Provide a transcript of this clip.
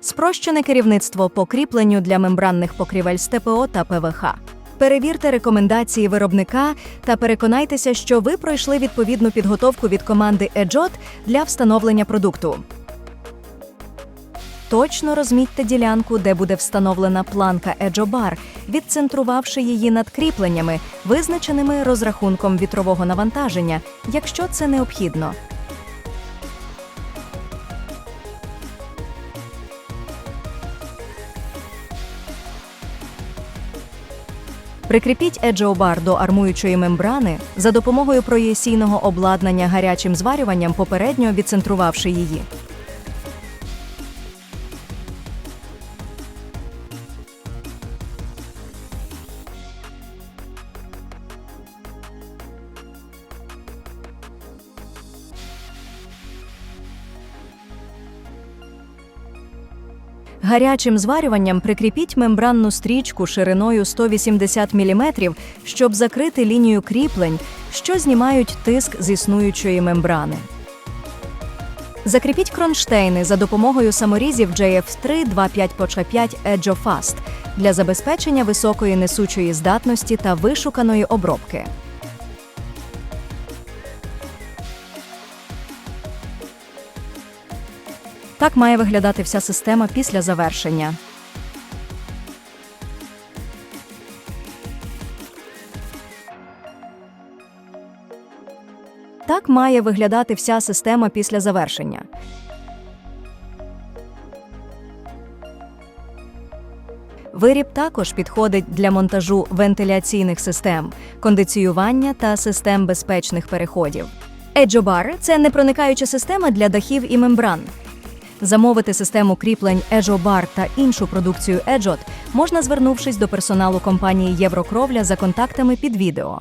спрощене керівництво по кріпленню для мембранних покрівель з ТПО та ПВХ. Перевірте рекомендації виробника та переконайтеся, що ви пройшли відповідну підготовку від команди EJOT для встановлення продукту. Точно розмітьте ділянку, де буде встановлена планка Еджобар, відцентрувавши її над кріпленнями, визначеними розрахунком вітрового навантаження, якщо це необхідно. Прикріпіть еджеобар до армуючої мембрани за допомогою проєсійного обладнання гарячим зварюванням, попередньо відцентрувавши її. Гарячим зварюванням прикріпіть мембранну стрічку шириною 180 мм, щоб закрити лінію кріплень, що знімають тиск з існуючої мембрани. Закріпіть кронштейни за допомогою саморізів JF3 25 5 EdgeFast для забезпечення високої несучої здатності та вишуканої обробки. Так має виглядати вся система після завершення. Так має виглядати вся система після завершення. Виріб також підходить для монтажу вентиляційних систем, кондиціювання та систем безпечних переходів. Еджобар це непроникаюча система для дахів і мембран. Замовити систему кріплень EjoBar та іншу продукцію Ejot можна звернувшись до персоналу компанії Єврокровля за контактами під відео.